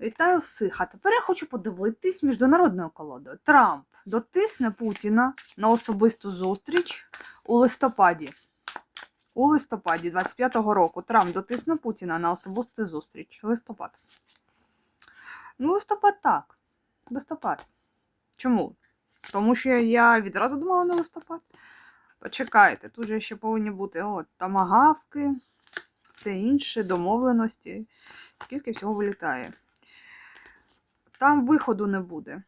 Вітаю всіх. А тепер я хочу подивитись міжнародною колодою. Трамп дотисне Путіна на особисту зустріч у листопаді. У листопаді 25-го року Трамп дотисне Путіна на особисту зустріч. Листопад. Ну, листопад так. Листопад. Чому? Тому що я відразу думала на листопад. Почекайте, тут же ще повинні бути от, тамагавки, все інше, домовленості. Скільки всього вилітає. Там виходу не буде.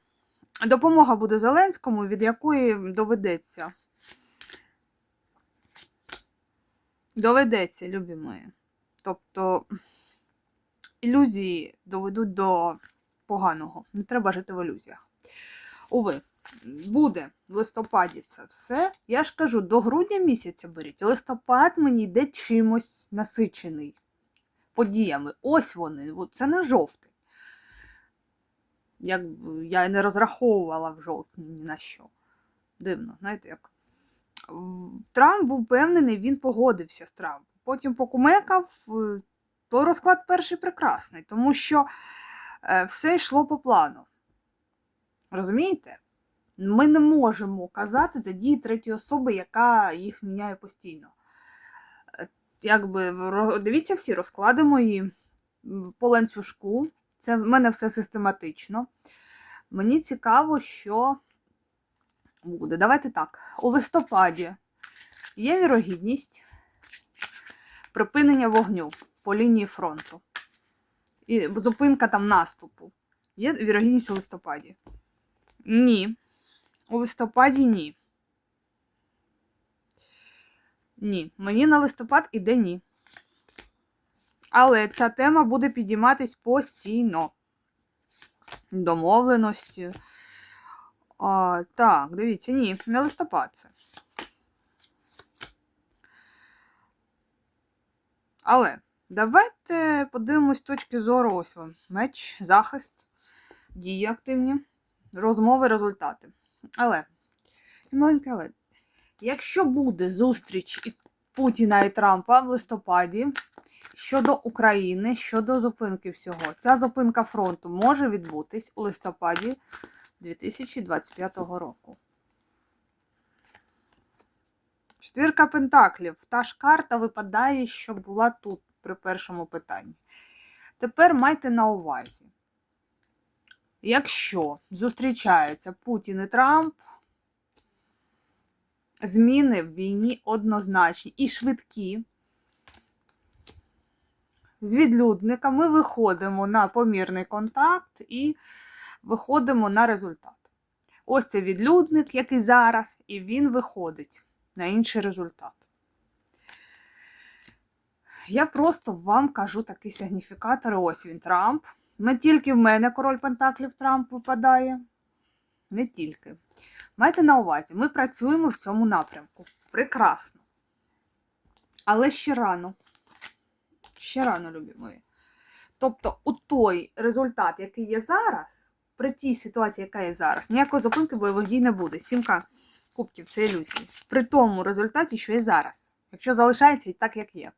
Допомога буде Зеленському, від якої доведеться. Доведеться, любі мої. Тобто ілюзії доведуть до поганого. Не треба жити в ілюзіях. Уви, буде в листопаді це все. Я ж кажу, до грудня місяця беріть. Листопад мені йде чимось насичений подіями. Ось вони. Це не жовтий. Як я не розраховувала в жовтні ні на що. Дивно, знаєте як. Трамп був впевнений, він погодився з Трампом. Потім покумекав, е, то розклад перший прекрасний, тому що е, все йшло по плану. Розумієте? Ми не можемо казати за дії третьої особи, яка їх міняє постійно. Е, Якби дивіться всі розклади мої по ланцюжку. Це в мене все систематично. Мені цікаво, що буде. Давайте так. У листопаді є вірогідність припинення вогню по лінії фронту. І зупинка там наступу. Є вірогідність у листопаді? Ні. У листопаді ні. Ні. Мені на листопад іде ні. Але ця тема буде підійматись постійно. Домовленості. А, так, дивіться, ні, не листопад це. Але давайте подивимось з точки зору ось вам. Меч, захист, дії активні, розмови, результати. Але, маленьке але, якщо буде зустріч Путіна і Трампа в листопаді щодо України, щодо зупинки всього, ця зупинка фронту може відбутись у листопаді 2025 року. Четвірка пентаклів. Та ж карта випадає, що була тут при першому питанні. Тепер майте на увазі, якщо зустрічаються Путін і Трамп, зміни в війні однозначні і швидкі. З відлюдника ми виходимо на помірний контакт і виходимо на результат. Ось це відлюдник, який зараз, і він виходить на інший результат. Я просто вам кажу такий сигніфікатор. Ось він Трамп. Не тільки в мене король Пентаклів Трамп випадає. Не тільки. Майте на увазі, ми працюємо в цьому напрямку. Прекрасно. Але ще рано. Ще рано, любі мої. Тобто, у той результат, який є зараз, при тій ситуації, яка є зараз, ніякої зупинки бойових дій не буде. Сімка кубків це ілюзії. При тому результаті, що є зараз. Якщо залишається і так, як є.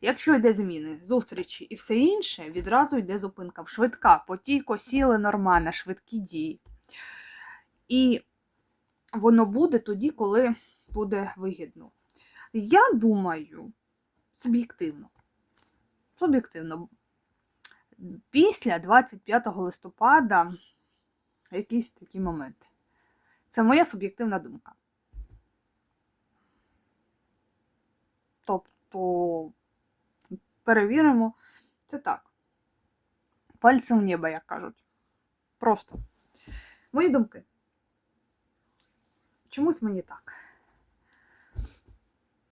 Якщо йде зміни, зустрічі і все інше, відразу йде зупинка. Швидка, потійко сіли нормально, швидкі дії. І воно буде тоді, коли буде вигідно. Я думаю, суб'єктивно. Суб'єктивно. Після 25 листопада якісь такі моменти. Це моя суб'єктивна думка. Тобто, перевіримо, це так. Пальцем в небо, як кажуть. Просто. Мої думки. Чомусь мені так.